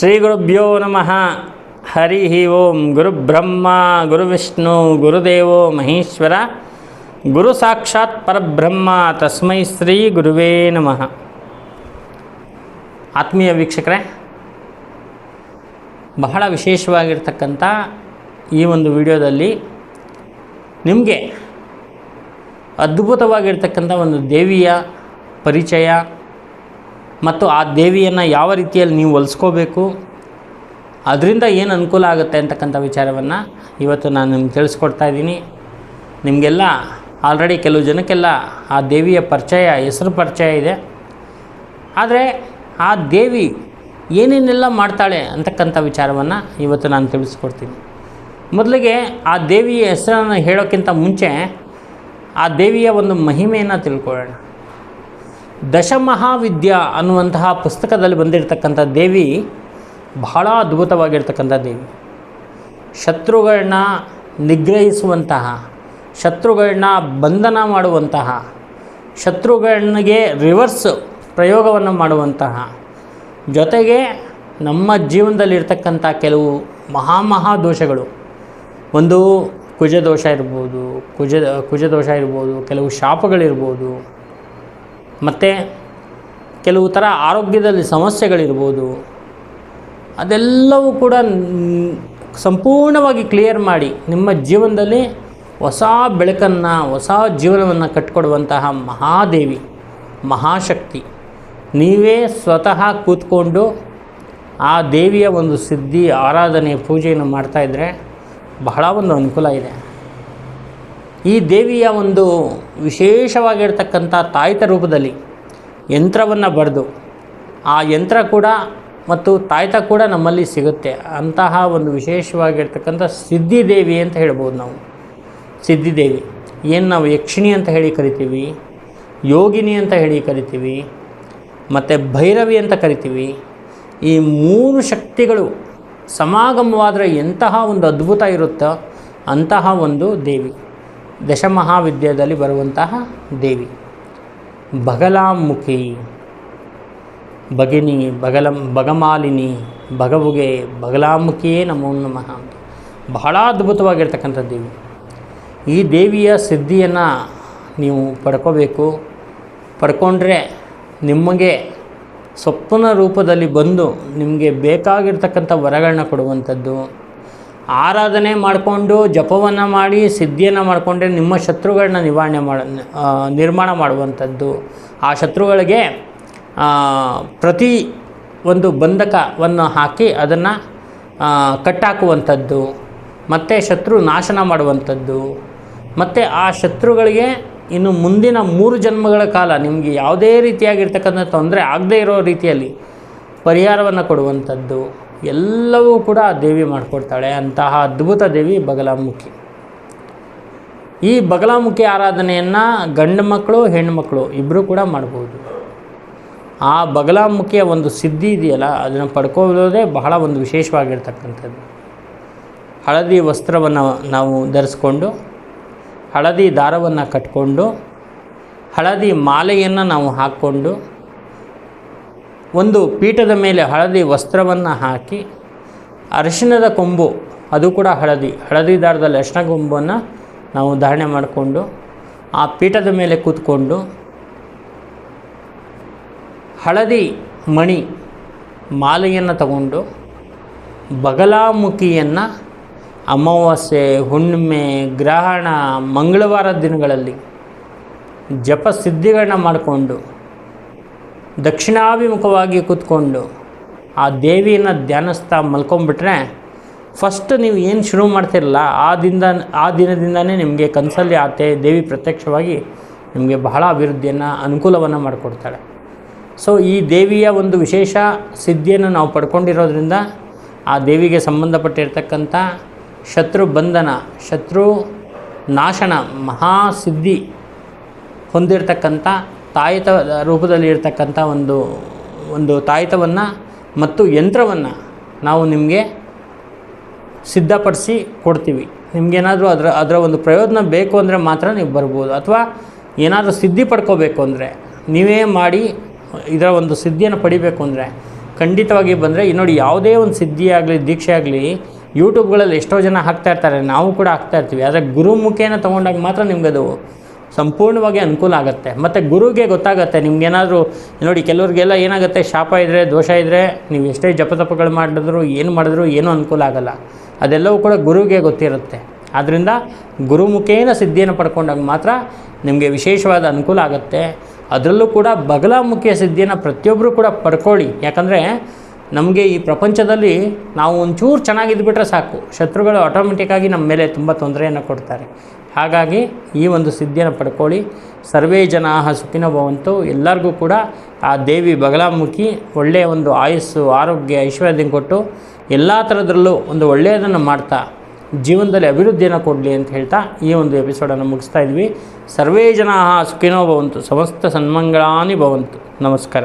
ಶ್ರೀ ಗುರುಭ್ಯೋ ನಮಃ. ಹರಿ ಓಂ ಗುರುಬ್ರಹ್ಮ ಗುರುವಿಷ್ಣು ಗುರುದೇವೋ, ಮಹೇಶ್ವರ, ಗುರು ಸಾಕ್ಷಾತ್ ಪರಬ್ರಹ್ಮ, ತಸ್ಮೈ ಶ್ರೀ ಗುರುವೇ ನಮಃ. ಆತ್ಮೀಯ ವೀಕ್ಷಕರೇ, ಬಹಳ ವಿಶೇಷವಾಗಿರ್ತಕ್ಕಂಥ ಈ ಒಂದು ವಿಡಿಯೋದಲ್ಲಿ ನಿಮಗೆ ಅದ್ಭುತವಾಗಿರ್ತಕ್ಕಂಥ ಒಂದು ದೇವಿಯ ಪರಿಚಯ ಮತ್ತು ಆ ದೇವಿಯನ್ನು ಯಾವ ರೀತಿಯಲ್ಲಿ ನೀವು ಹೊಲಿಸ್ಕೋಬೇಕು? ಅದರಿಂದ ಏನು ಅನುಕೂಲ ಆಗುತ್ತೆ ಅಂತಕ್ಕಂಥ ವಿಚಾರವನ್ನು ಇವತ್ತು ನಾನು ನಿಮ್ಗೆ ತಿಳಿಸ್ಕೊಡ್ತಾ ಇದ್ದೀನಿ. ನಿಮಗೆಲ್ಲ ಆಲ್ರೆಡಿ ಕೆಲವು ಜನಕ್ಕೆಲ್ಲ ಆ ದೇವಿಯ ಪರಿಚಯ, ಹೆಸರು ಪರಿಚಯ ಇದೆ. ಆದರೆ ಆ ದೇವಿ ಏನೇನೆಲ್ಲ ಮಾಡ್ತಾಳೆ ಅಂತಕ್ಕಂಥ ವಿಚಾರವನ್ನು ಇವತ್ತು ನಾನು ತಿಳಿಸ್ಕೊಡ್ತೀನಿ. ಮೊದಲಿಗೆ ಆ ದೇವಿಯ ಹೆಸರನ್ನು ಹೇಳೋಕ್ಕಿಂತ ಮುಂಚೆ ಆ ದೇವಿಯ ಒಂದು ಮಹಿಮೆಯನ್ನು ತಿಳ್ಕೊಳ್ಳೋಣ. ದಶಮಹಾವಿದ್ಯಾ ಅನ್ನುವಂತಹ ಪುಸ್ತಕದಲ್ಲಿ ಬಂದಿರತಕ್ಕಂಥ ದೇವಿ ಬಹಳ ಅದ್ಭುತವಾಗಿರ್ತಕ್ಕಂಥ ದೇವಿ. ಶತ್ರುಗಳನ್ನ ನಿಗ್ರಹಿಸುವಂತಹ ಶತ್ರುಗಳನ್ನ ಬಂಧನ ಮಾಡುವಂತಹ ಶತ್ರುಗಳಿಗೆ ರಿವರ್ಸ್ ಪ್ರಯೋಗವನ್ನು ಮಾಡುವಂತಹ, ಜೊತೆಗೆ ನಮ್ಮ ಜೀವನದಲ್ಲಿರ್ತಕ್ಕಂಥ ಕೆಲವು ಮಹಾಮಹಾ ದೋಷಗಳು. ಒಂದು ಕುಜದೋಷ ಇರ್ಬೋದು ಕುಜ ಕುಜದೋಷ ಇರ್ಬೋದು, ಕೆಲವು ಶಾಪಗಳಿರ್ಬೋದು ಮತ್ತು ಕೆಲವು ಥರ ಆರೋಗ್ಯದಲ್ಲಿ ಸಮಸ್ಯೆಗಳಿರ್ಬೋದು. ಅದೆಲ್ಲವೂ ಕೂಡ ಸಂಪೂರ್ಣವಾಗಿ ಕ್ಲಿಯರ್ ಮಾಡಿ ನಿಮ್ಮ ಜೀವನದಲ್ಲಿ ಹೊಸ ಬೆಳಕನ್ನು, ಹೊಸ ಜೀವನವನ್ನು ಕಟ್ಕೊಡುವಂತಹ ಮಹಾದೇವಿ, ಮಹಾಶಕ್ತಿ. ನೀವೇ ಸ್ವತಃ ಕೂತ್ಕೊಂಡು ಆ ದೇವಿಯ ಒಂದು ಸಿದ್ಧಿ, ಆರಾಧನೆ, ಪೂಜೆಯನ್ನು ಮಾಡ್ತಾಯಿದ್ರೆ ಬಹಳ ಒಂದು ಅನುಕೂಲ ಇದೆ. ಈ ದೇವಿಯ ಒಂದು ವಿಶೇಷವಾಗಿರ್ತಕ್ಕಂಥ ತಾಯ್ತ ರೂಪದಲ್ಲಿ ಯಂತ್ರವನ್ನು ಬರೆದು ಆ ಯಂತ್ರ ಕೂಡ ಮತ್ತು ತಾಯ್ತ ಕೂಡ ನಮ್ಮಲ್ಲಿ ಸಿಗುತ್ತೆ. ಅಂತಹ ಒಂದು ವಿಶೇಷವಾಗಿರ್ತಕ್ಕಂಥ ಸಿದ್ಧಿದೇವಿ ಅಂತ ಹೇಳ್ಬೋದು ನಾವು. ಸಿದ್ಧಿದೇವಿ ಏನು ನಾವು ಯಕ್ಷಿಣಿ ಅಂತ ಹೇಳಿ ಕರಿತೀವಿ, ಯೋಗಿನಿ ಅಂತ ಹೇಳಿ ಕರಿತೀವಿ, ಮತ್ತು ಭೈರವಿ ಅಂತ ಕರಿತೀವಿ. ಈ ಮೂರು ಶಕ್ತಿಗಳು ಸಮಾಗಮವಾದರೆ ಎಂತಹ ಒಂದು ಅದ್ಭುತ ಇರುತ್ತೋ ಅಂತಹ ಒಂದು ದೇವಿ. ದಶಮಹಾವಿದ್ಯದಲ್ಲಿ ಬರುವಂತಹ ದೇವಿ. ಬಗಲಾಮುಖಿ ಭಗಿನಿ ಬಗಲ ಬಗಮಾಲಿನಿ ಭಗವುಗೆ ಬಗಲಾಮುಖಿಯೇ ನಮೋ ನಮಃ ಬಹಳ ಅದ್ಭುತವಾಗಿರ್ತಕ್ಕಂಥ ದೇವಿ. ಈ ದೇವಿಯ ಸಿದ್ಧಿಯನ್ನು ನೀವು ಪಡ್ಕೋಬೇಕು. ಪಡ್ಕೊಂಡ್ರೆ ನಿಮಗೆ ಸ್ವಪ್ನ ರೂಪದಲ್ಲಿ ಬಂದು ನಿಮಗೆ ಬೇಕಾಗಿರ್ತಕ್ಕಂಥ ವರಗಳನ್ನ ಕೊಡುವಂಥದ್ದು. ಆರಾಧನೆ ಮಾಡಿಕೊಂಡು ಜಪವನ್ನು ಮಾಡಿ, ಸಿದ್ಧಿಯನ್ನು ಮಾಡಿಕೊಂಡ್ರೆ ನಿಮ್ಮ ಶತ್ರುಗಳನ್ನ ನಿವಾರಣೆ ಮಾಡ ನಿರ್ಮಾಣ ಮಾಡುವಂಥದ್ದು. ಆ ಶತ್ರುಗಳಿಗೆ ಪ್ರತಿ ಒಂದು ಬಂಧಕವನ್ನು ಹಾಕಿ ಅದನ್ನು ಕಟ್ಟಾಕುವಂಥದ್ದು. ಮತ್ತು ಶತ್ರು ನಾಶನ ಮಾಡುವಂಥದ್ದು. ಮತ್ತು ಆ ಶತ್ರುಗಳಿಗೆ ಇನ್ನು ಮುಂದಿನ ಮೂರು ಜನ್ಮಗಳ ಕಾಲ ನಿಮಗೆ ಯಾವುದೇ ರೀತಿಯಾಗಿರ್ತಕ್ಕಂಥ ತೊಂದರೆ ಆಗದೇ ಇರೋ ರೀತಿಯಲ್ಲಿ ಪರಿಹಾರವನ್ನು ಕೊಡುವಂಥದ್ದು. ಎಲ್ಲವೂ ಕೂಡ ಆ ದೇವಿ ಮಾಡಿಕೊಡ್ತಾಳೆ. ಅಂತಹ ಅದ್ಭುತ ದೇವಿ ಬಗಲಾಮುಖಿ. ಈ ಬಗಲಾಮುಖಿ ಆರಾಧನೆಯನ್ನು ಗಂಡು ಮಕ್ಕಳು ಹೆಣ್ಣುಮಕ್ಕಳು ಇಬ್ಬರೂ ಕೂಡ ಮಾಡ್ಬೋದು. ಆ ಬಗಲಾಮುಖಿಯ ಒಂದು ಸಿದ್ಧಿ ಇದೆಯಲ್ಲ, ಅದನ್ನು ಪಡ್ಕೊಳ್ಳೋದೇ ಬಹಳ ಒಂದು ವಿಶೇಷವಾಗಿರ್ತಕ್ಕಂಥದ್ದು. ಹಳದಿ ವಸ್ತ್ರವನ್ನು ನಾವು ಧರಿಸ್ಕೊಂಡು, ಹಳದಿ ದಾರವನ್ನು ಕಟ್ಕೊಂಡು, ಹಳದಿ ಮಾಲೆಯನ್ನು ನಾವು ಹಾಕ್ಕೊಂಡು ಒಂದು ಪೀಠದ ಮೇಲೆ ಹಳದಿ ವಸ್ತ್ರವನ್ನು ಹಾಕಿ, ಅರಿಶಿಣದ ಕೊಂಬು, ಅದು ಕೂಡ ಹಳದಿ ಹಳದಿ ದಾರದಲ್ಲಿ ಅರಿಶಿಣ ಕೊಂಬನ್ನು ನಾವು ಧಾರಣೆ ಮಾಡಿಕೊಂಡು, ಆ ಪೀಠದ ಮೇಲೆ ಕೂತ್ಕೊಂಡು, ಹಳದಿ ಮಣಿ ಮಾಲೆಯನ್ನು ತಗೊಂಡು, ಬಗಲಾಮುಖಿಯನ್ನು ಅಮಾವಾಸ್ಯೆ, ಹುಣ್ಣಿಮೆ, ಗ್ರಹಣ, ಮಂಗಳವಾರ ದಿನಗಳಲ್ಲಿ ಜಪ ಸಿದ್ಧಿಗಳನ್ನ ಮಾಡಿಕೊಂಡು ದಕ್ಷಿಣಾಭಿಮುಖವಾಗಿ ಕೂತ್ಕೊಂಡು ಆ ದೇವಿಯನ್ನು ಧ್ಯಾನಿಸ್ತಾ ಮಲ್ಕೊಂಡ್ಬಿಟ್ರೆ ಫಸ್ಟ್ ನೀವು ಏನು ಶುರು ಮಾಡ್ತಿರಲ್ಲ, ಆ ದಿನದ, ಆ ದಿನದಿಂದನೇ ನಿಮಗೆ ಕನಸಲ್ಲಿ ಆತೆ, ದೇವಿ ಪ್ರತ್ಯಕ್ಷವಾಗಿ ನಿಮಗೆ ಬಹಳ ಅಭಿವೃದ್ಧಿಯನ್ನು, ಅನುಕೂಲವನ್ನು ಮಾಡಿಕೊಡ್ತಾಳೆ. ಸೊ ಈ ದೇವಿಯ ಒಂದು ವಿಶೇಷ ಸಿದ್ಧಿಯನ್ನು ನಾವು ಪಡ್ಕೊಂಡಿರೋದ್ರಿಂದ ಆ ದೇವಿಗೆ ಸಂಬಂಧಪಟ್ಟಿರ್ತಕ್ಕಂಥ ಶತ್ರು ಬಂಧನ, ಶತ್ರು ನಾಶನ ಮಹಾಸಿದ್ಧಿ ಹೊಂದಿರತಕ್ಕಂಥ ತಾಯಿತ ರೂಪದಲ್ಲಿ ಇರ್ತಕ್ಕಂಥ ಒಂದು ಒಂದು ತಾಯಿತವನ್ನು ಮತ್ತು ಯಂತ್ರವನ್ನು ನಾವು ನಿಮಗೆ ಸಿದ್ಧಪಡಿಸಿ ಕೊಡ್ತೀವಿ. ನಿಮಗೇನಾದರೂ ಅದರ ಅದರ ಒಂದು ಪ್ರಯೋಜನ ಬೇಕು ಅಂದರೆ ಮಾತ್ರ ನೀವು ಬರ್ಬೋದು. ಅಥವಾ ಏನಾದರೂ ಸಿದ್ಧಿ ಪಡ್ಕೋಬೇಕು ಅಂದರೆ, ನೀವೇ ಮಾಡಿ ಇದರ ಒಂದು ಸಿದ್ಧಿಯನ್ನು ಪಡಿಬೇಕು ಅಂದರೆ, ಖಂಡಿತವಾಗಿ ಬಂದರೆ ನೋಡಿ ಯಾವುದೇ ಒಂದು ಸಿದ್ಧಿ ಆಗಲಿ, ದೀಕ್ಷೆ ಆಗಲಿ ಯೂಟ್ಯೂಬ್ಗಳಲ್ಲಿ ಎಷ್ಟೋ ಜನ ಹಾಕ್ತಾಯಿರ್ತಾರೆ ನಾವು ಕೂಡ ಹಾಕ್ತಾಯಿರ್ತೀವಿ ಆದರೆ ಗುರುಮುಖೇನ ತೊಗೊಂಡಾಗ ಮಾತ್ರ ನಿಮಗದು ಸಂಪೂರ್ಣವಾಗಿ ಅನುಕೂಲ ಆಗುತ್ತೆ. ಮತ್ತು ಗುರುಗೆ ಗೊತ್ತಾಗುತ್ತೆ, ನಿಮ್ಗೇನಾದರೂ, ನೋಡಿ ಕೆಲವ್ರಿಗೆಲ್ಲ ಏನಾಗುತ್ತೆ, ಶಾಪ ಇದ್ದರೆ ದೋಷ ಇದ್ದರೆ ನೀವು ಎಷ್ಟೇ ಜಪತಪಗಳು ಮಾಡಿದ್ರು, ಏನು ಮಾಡಿದ್ರು, ಏನೂ ಅನುಕೂಲ ಆಗಲ್ಲ. ಅದೆಲ್ಲವೂ ಕೂಡ ಗುರುಗೆ ಗೊತ್ತಿರುತ್ತೆ. ಆದ್ದರಿಂದ ಗುರುಮುಖೇನ ಸಿದ್ಧಿಯನ್ನು ಪಡ್ಕೊಂಡಾಗ ಮಾತ್ರ ನಿಮಗೆ ವಿಶೇಷವಾದ ಅನುಕೂಲ ಆಗುತ್ತೆ. ಅದರಲ್ಲೂ ಕೂಡ ಬಗಲಾಮುಖಿಯ ಸಿದ್ಧಿಯನ್ನು ಪ್ರತಿಯೊಬ್ಬರು ಕೂಡ ಪಡ್ಕೊಳ್ಳಿ. ಯಾಕಂದರೆ ನಮಗೆ ಈ ಪ್ರಪಂಚದಲ್ಲಿ ನಾವು ಒಂಚೂರು ಚೆನ್ನಾಗಿದ್ದುಬಿಟ್ರೆ ಸಾಕು. ಶತ್ರುಗಳು ಆಟೋಮೆಟಿಕ್ಕಾಗಿ ನಮ್ಮ ಮೇಲೆ ತುಂಬ ತೊಂದರೆಯನ್ನು ಕೊಡ್ತಾರೆ. ಹಾಗಾಗಿ ಈ ಒಂದು ಸಿದ್ಧಿಯನ್ನು ಪಡ್ಕೊಳ್ಳಿ. ಸರ್ವೇ ಜನಾಹ ಸುಖಿನ ಭವಂತು. ಎಲ್ಲರಿಗೂ ಕೂಡ ಆ ದೇವಿ ಬಗಲಾಮುಖಿ ಒಳ್ಳೆಯ ಒಂದು ಆಯುಸ್ಸು, ಆರೋಗ್ಯ ಐಶ್ವರ್ಯ ಕೊಟ್ಟು ಎಲ್ಲ ಥರದ್ರಲ್ಲೂ ಒಂದು ಒಳ್ಳೆಯದನ್ನು ಮಾಡ್ತಾ, ಜೀವನದಲ್ಲಿ ಅಭಿವೃದ್ಧಿಯನ್ನು ಕೊಡಲಿ ಅಂತ ಹೇಳ್ತಾ ಈ ಒಂದು ಎಪಿಸೋಡನ್ನು ಮುಗಿಸ್ತಾ ಇದ್ವಿ. ಸರ್ವೇ ಜನ ಸುಖಿನೋ ಭವಂತು. ಸಮಸ್ತ ಸನ್ಮಂಗಳಾನಿ ಭವಂತು. ನಮಸ್ಕಾರ.